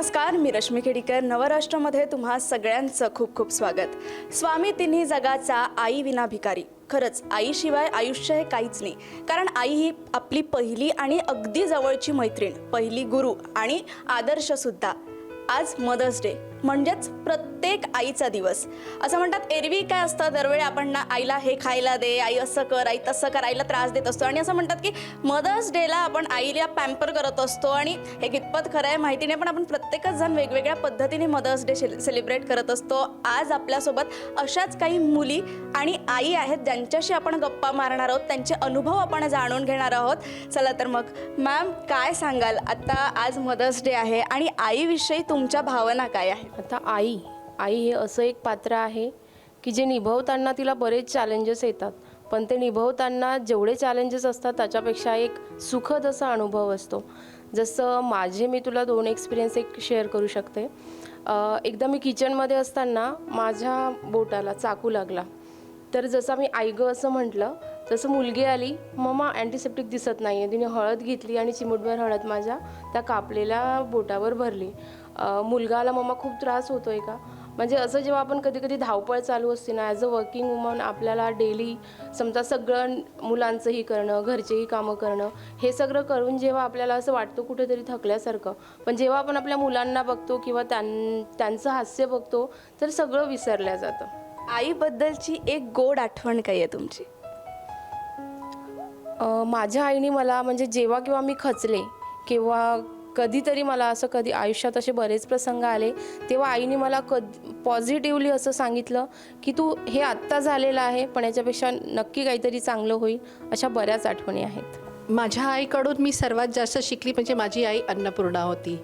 नमस्कार मी रश्मी खेडीकर. नवराष्ट्रामध्ये तुम्हा सगळ्यांचं खूप खूप स्वागत. स्वामी तिन्ही जगाचा आई विना भिकारी. खरंच आईशिवाय आयुष्य हे काहीच नाही. कारण आई ही आपली पहिली आणि अगदी जवळची मैत्रीण पहिली गुरु आणि आदर्शसुद्धा. आज मदर्स डे. म्हणजेच प्रत्येक आईचा दिवस. असं म्हणतात एरवी काय असतं? दरवेळी आपण ना आईला हे खायला दे आई असं कर आई तसं कर आईला त्रास देत असतो. आणि असं म्हणतात की मदर्स डेला आपण आईला पॅम्पर करत असतो. आणि हे कितपत खरं आहे माहिती नाही पण आपण प्रत्येकच जण वेगवेगळ्या पद्धतीने मदर्स डे सेलिब्रेट करत असतो. आज आपल्यासोबत अशाच काही मुली आणि आई आहेत ज्यांच्याशी आपण गप्पा मारणार आहोत त्यांचे अनुभव आपण जाणून घेणार आहोत. चला तर मग मॅम काय सांगाल? आता आज मदर्स डे आहे आणि आईविषयी तुमच्या भावना काय आहेत? आता आई आई हे असं एक पात्र आहे की जे निभवताना तिला बरेच चॅलेंजेस येतात. पण ते निभवताना जेवढे चॅलेंजेस असतात त्याच्यापेक्षा एक सुखद असा अनुभव असतो. जसं माझे मी तुला दोन एक्सपिरियन्स एक शेअर करू शकते. एकदा मी किचनमध्ये असताना माझ्या बोटाला चाकू लागला. तर जसं मी आई गं असं म्हटलं तसं मुलगी आली ममा अँटीसेप्टिक दिसत नाही आहे तिने हळद घेतली आणि चिमूटभर हळद माझ्या त्या कापलेल्या बोटावर भरली. अं, मुलगा आला मम्मा खूप त्रास होतोय का? म्हणजे असं जेव्हा आपण कधी कधी धावपळ चालू असते ना ॲज अ वर्किंग वुमन आपल्याला डेली समजा सगळं मुलांचंही करणं घरचेही कामं करणं हे सगळं करून जेव्हा आपल्याला असं वाटतं कुठेतरी थकल्यासारखं पण जेव्हा आपण आपल्या मुलांना बघतो किंवा त्यां त्यांचं हास्य बघतो तर सगळं विसरल्या जातं. आईबद्दलची एक गोड आठवण काय आहे तुमची? माझ्या आईने मला म्हणजे जेव्हा किंवा मी खचले किंवा कधीतरी मला असं कधी आयुष्यात असे बरेच प्रसंग आले. तेव्हा आईने मला कद पॉझिटिव्हली असं सांगितलं की तू हे आत्ता झालेलं आहे पण याच्यापेक्षा नक्की काहीतरी चांगलं होईल अशा बऱ्याच आठवणी आहेत. माझ्या आईकडून मी सर्वात जास्त शिकली म्हणजे माझी आई अन्नपूर्णा होती.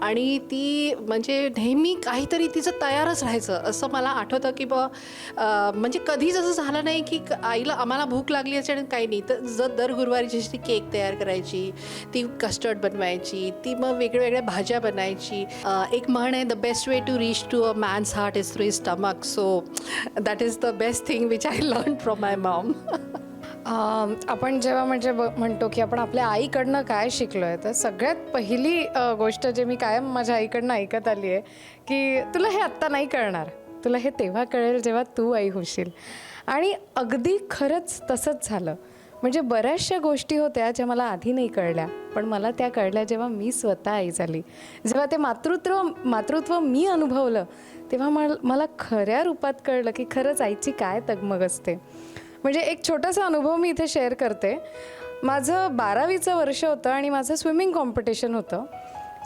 आणि ती म्हणजे नेहमी काहीतरी तिचं तयारच राहायचं असं मला आठवतं की ब म्हणजे कधीच असं झालं नाही की आईला आम्हाला भूक लागली असेल आणि काही नाही तर जर दर गुरुवारी जशी ती केक तयार करायची ती कस्टर्ड बनवायची ती मग वेगळ्या भाज्या बनायची. एक म्हण आहे the best way to reach to a man's heart is through stomach so that is the best thing which I learn from my mom आपण जेव्हा म्हणजे ब- म्हणतो की आपण आपल्या आईकडनं काय शिकलो आहे तर सगळ्यात पहिली गोष्ट जे मी कायम माझ्या आईकडनं ऐकत आली आहे की तुला हे आत्ता नाही कळणार. तुला हे तेव्हा कळेल जेव्हा तू आई होशील. आणि अगदी खरंच तसंच झालं. म्हणजे बऱ्याचशा गोष्टी होत्या ज्या मला आधी नाही कळल्या पण मला त्या कळल्या जेव्हा मी स्वतः आई झाली. जेव्हा ते मातृत्व मातृत्व मी अनुभवलं तेव्हा मला मला खऱ्या रूपात कळलं की खरंच आईची काय तगमग असते. म्हणजे एक छोटासा अनुभव मी इथे शेअर करते. माझं बारावीचं वर्ष होतं आणि माझं स्विमिंग कॉम्पिटिशन होतं.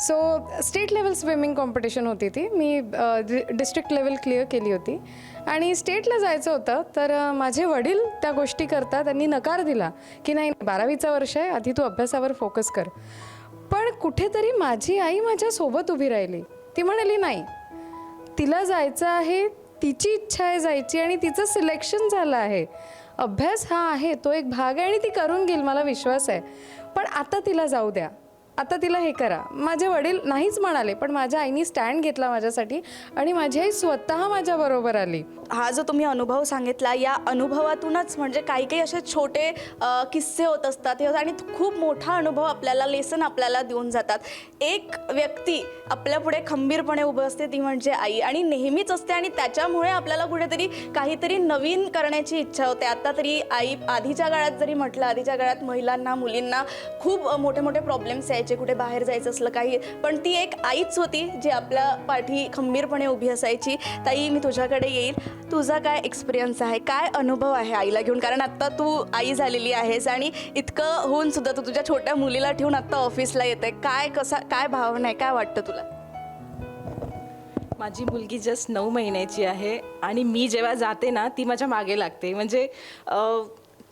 So state level swimming competition होती ती. मी डिस्ट्रिक्ट लेवल क्लिअर केली होती. आणि स्टेटला जायचं होतं तर माझे वडील त्या गोष्टी करता त्यांनी नकार दिला की नाही बारावीचा वर्ष आहे आधी तू अभ्यासावर फोकस कर. पण कुठेतरी माझी आई माझ्यासोबत उभी राहिली. ती म्हणाली नाही. तिला जायचं आहे तिची इच्छा आहे जायची आणि तिचं सिलेक्शन झालं आहे. अभ्यास हा आहे तो एक भाग आहे आणि ती करून घेईल मला विश्वास आहे. पण आता तिला जाऊ द्या. आता तिला हे करा. माझे वडील नाहीच म्हणाले पण माझ्या आईने स्टँड घेतला माझ्यासाठी आणि माझी आई स्वतः माझ्याबरोबर आली. हा जो तुम्ही अनुभव सांगितला या अनुभवातूनच म्हणजे काही काही असे छोटे अ, किस्से होत असतात. हे आणि खूप मोठा अनुभव आपल्याला लेसन आपल्याला देऊन जातात. एक व्यक्ती आपल्या पुढे खंबीरपणे उभं असते ती म्हणजे आई. आणि नेहमीच असते आणि त्याच्यामुळे आपल्याला कुठेतरी काहीतरी नवीन करण्याची इच्छा होते. आता तरी आई आधीच्या काळात जरी म्हटलं आधीच्या काळात महिलांना मुलींना खूप अ, मोठे मोठे प्रॉब्लेम्स यायचे. कुठे बाहेर जायचं असलं काही. पण ती एक आईच होती जी आपल्या पाठी खंबीरपणे उभी असायची. ताई मी तुझ्याकडे येईल. तुझा काय एक्सपिरियन्स आहे? काय अनुभव आहे आईला घेऊन? कारण आत्ता तू आई झालेली आहेस आणि इतकं होऊन सुद्धा तू तुझ्या छोट्या मुलीला ठेवून आत्ता ऑफिसला येते. काय कसा काय भावना आहे? काय वाटतं तुला? माझी मुलगी जस्ट नऊ महिन्याची आहे आणि मी जेव्हा जाते ना ती माझ्या मागे लागते. म्हणजे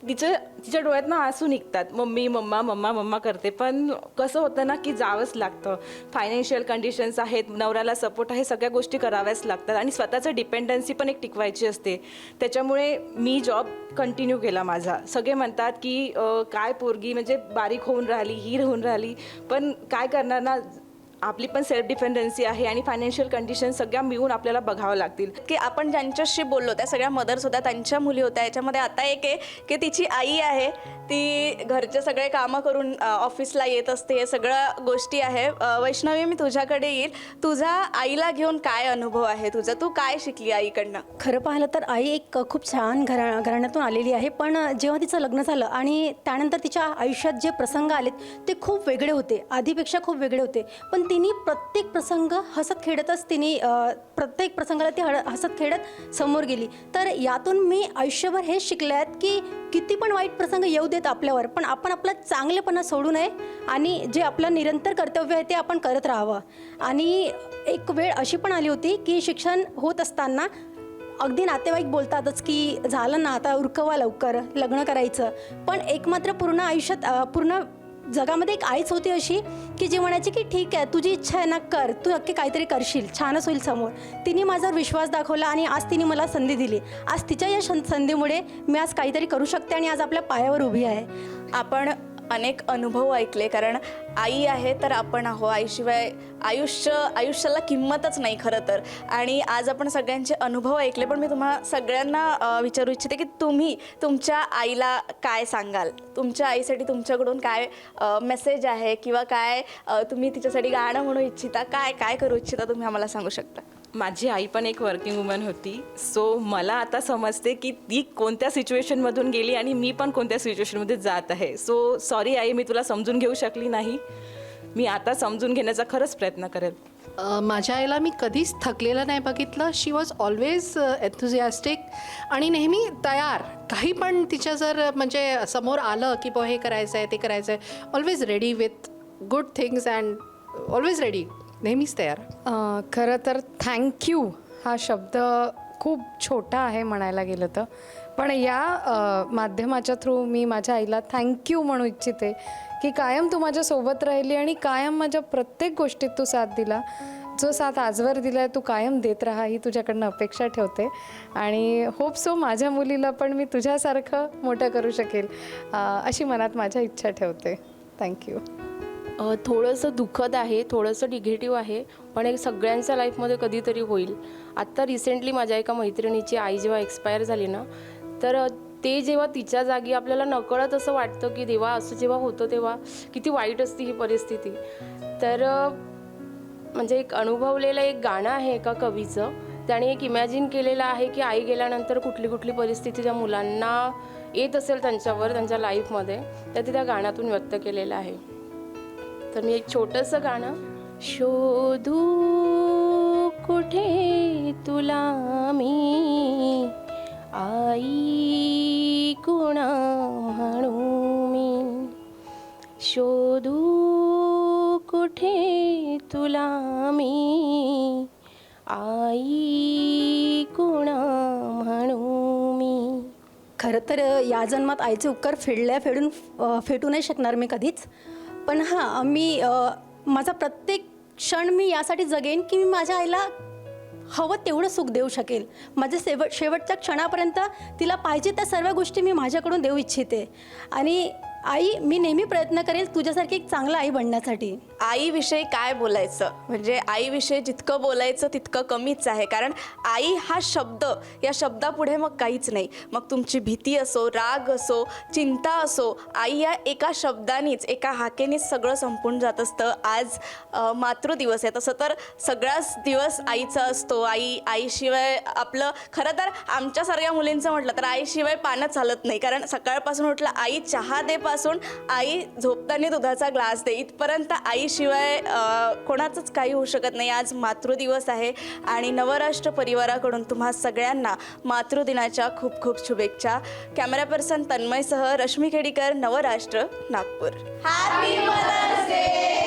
तिचे तिच्या तिच्या डोळ्यात ना आसू निघतात. मम्मी मम्मा मम्मा मम्मा करते. पण कसं होतं ना की जावंच लागतं. फायनान्शियल कंडिशन्स आहेत नवऱ्याला सपोर्ट आहे सगळ्या गोष्टी कराव्याच लागतात आणि स्वतःचं डिपेंडन्सी पण एक टिकवायची असते. त्याच्यामुळे मी जॉब कंटिन्यू केला माझा. सगळे म्हणतात की काय पोरगी म्हणजे बारीक होऊन राहिली हीर होऊन राहिली. पण काय करणार ना आपली पण सेल्फ डिपेंडन्सी आहे आणि फायनान्शियल कंडिशन सगळ्या मिळून आपल्याला बघावं लागतील. की आपण ज्यांच्याशी बोललो त्या सगळ्या मदर्स होत्या त्यांच्या मुली होत्या. याच्यामध्ये आता एक आहे की तिची आई आहे ती घरचे सगळे कामं करून ऑफिसला येत असते. हे सगळ्या गोष्टी आहे. वैष्णवी मी तुझ्याकडे येईल. तुझा आईला घेऊन काय अनुभव आहे? तुझा तू काय शिकली आईकडनं? खरं पाहिलं तर आई एक खूप छान घरा घराण्यातून आलेली आहे. पण जेव्हा तिचं लग्न झालं आणि त्यानंतर तिच्या आयुष्यात जे प्रसंग आलेत ते खूप वेगळे होते. आधीपेक्षा खूप वेगळे होते. पण तिने प्रत्येक प्रसंग हसत खेळतच तिने प्रत्येक प्रसंगाला ती हळ हसत खेळत समोर गेली. तर यातून मी आयुष्यभर हेच शिकले आहेत की किती पण वाईट प्रसंग येऊ देत आपल्यावर पण आपण आपला चांगलेपणा सोडू नये आणि जे आपलं निरंतर कर्तव्य आहे ते आपण करत राहावं. आणि एक वेळ अशी पण आली होती की शिक्षण होत असताना अगदी नातेवाईक बोलतातच की झालं ना आता उरकवा लवकर लग्न करायचं. पण एक मात्र पूर्ण आयुष्यात पूर्ण जगामध्ये एक आईच होती अशी की जी म्हणायची की ठीक आहे तुझी इच्छा आहे ना कर. तू नक्की काहीतरी करशील. छानच होईल समोर. तिने माझ्यावर विश्वास दाखवला आणि आज तिने मला संधी दिली. आज तिच्या या संधीमुळे मी आज काहीतरी करू शकते आणि आज आपल्या पायावर उभी आहे. आपण अनेक अनुभव ऐकले. कारण आई आहे तर आपण आहो आईशिवाय आयुष्य आयुष्याला किंमतच नाही खरं तर. आणि आज आपण सगळ्यांचे अनुभव ऐकले. पण मी तुम्हा सगळ्यांना विचारू इच्छिते की तुम्ही तुमच्या आईला काय सांगाल? तुमच्या आईसाठी तुमच्याकडून काय मेसेज आहे? किंवा काय तुम्ही तिच्यासाठी गाणं म्हणू इच्छिता? काय काय करू इच्छिता? तुम्ही आम्हाला सांगू शकता. माझी आई पण एक वर्किंग वुमन होती. सो मला आता समजते की ती कोणत्या सिच्युएशनमधून गेली आणि मी पण कोणत्या सिच्युएशनमध्ये जात आहे. सो सॉरी आई मी तुला समजून घेऊ शकली नाही. मी आता समजून घेण्याचा खरंच प्रयत्न करेल. माझ्या आईला मी कधीच थकलेलं नाही बघितलं. शी वॉज ऑलवेज एथुझियास्टिक आणि नेहमी तयार. काही पण तिच्या जर म्हणजे समोर आलं की बो हे करायचं आहे ते करायचं आहे always ready with good things and always ready नेहमीच तयार खरं तर थँक्यू हा शब्द खूप छोटा आहे म्हणायला गेलं तर. पण या माध्यमाच्या थ्रू मी माझ्या आईला थँक्यू म्हणू इच्छिते की कायम तू माझ्यासोबत राहिली आणि कायम माझ्या प्रत्येक गोष्टीत तू साथ दिला. जो साथ आजवर दिला आहे तू कायम देत राहा ही तुझ्याकडनं अपेक्षा ठेवते. आणि होप सो माझ्या मुलीला पण मी तुझ्यासारखं मोठं करू शकेल अशी मनात माझ्या इच्छा ठेवते. थँक्यू थोडंसं दुःखद आहे थोडंसं निगेटिव्ह आहे पण हे सगळ्यांच्या लाईफमध्ये कधीतरी होईल. आत्ता रिसेंटली माझ्या एका मैत्रिणीची आई जेव्हा एक्सपायर झाली ना तर ते जेव्हा तिच्या जागी आपल्याला नकळत असं वाटतं की देवा असं जेव्हा होतं तेव्हा किती वाईट असते ही परिस्थिती. तर म्हणजे एक अनुभवलेलं एक गाणं आहे एका कवीचं. त्याने एक इमॅजिन केलेलं आहे की आई गेल्यानंतर कुठली कुठली परिस्थिती ज्या मुलांना येत असेल त्यांच्यावर त्यांच्या लाईफमध्ये तर ते त्या गाण्यातून व्यक्त केलेलं आहे. तर मी एक छोटंसं गाणं शोधू कुठे तुला मी? आई कुणा म्हणू मी? शोधू कुठे तुला मी? आई कुणा म्हणू मी? खरं तर या जन्मात आईचे उपकार फेडल्या फेडून फेटू नाही शकणार मी कधीच. पण हां मी माझा प्रत्येक क्षण मी यासाठी जगेन की मी माझ्या आईला हवं तेवढं सुख देऊ शकेल. माझ्या शेवट शेवटच्या क्षणापर्यंत तिला पाहिजे त्या सर्व गोष्टी मी माझ्याकडून देऊ इच्छिते. आणि आई मी नेहमी प्रयत्न करेल तुझ्यासारखी एक चांगला आई बनण्यासाठी. आईविषयी काय बोलायचं? म्हणजे आईविषयी जितकं बोलायचं तितकं कमीच आहे. कारण आई हा शब्द या शब्दापुढे मग काहीच नाही. मग तुमची भीती असो राग असो चिंता असो आई या एका शब्दानीच एका हाकेनीच सगळं संपून जात असतं. आज मातृदिवस आहे. तसं तर सगळाच दिवस आईचा असतो. आई आईशिवाय आपलं खरं तर आमच्यासारख्या मुलींचं म्हटलं तर आईशिवाय पानं चालत नाही. कारण सकाळपासून उठलं आई चहा देपासून आई झोपताना दुधाचा ग्लास दे. इथपर्यंत आई शिवाय कोणाचंच काही होऊ शकत नाही. आज मातृदिवस आहे आणि नवराष्ट्र परिवाराकडून तुम्हा सगळ्यांना मातृदिनाच्या खूप खूप शुभेच्छा. Camera person तन्मयसह Rashmi Khedikar Navrashtra Nagpur. Happy mother's day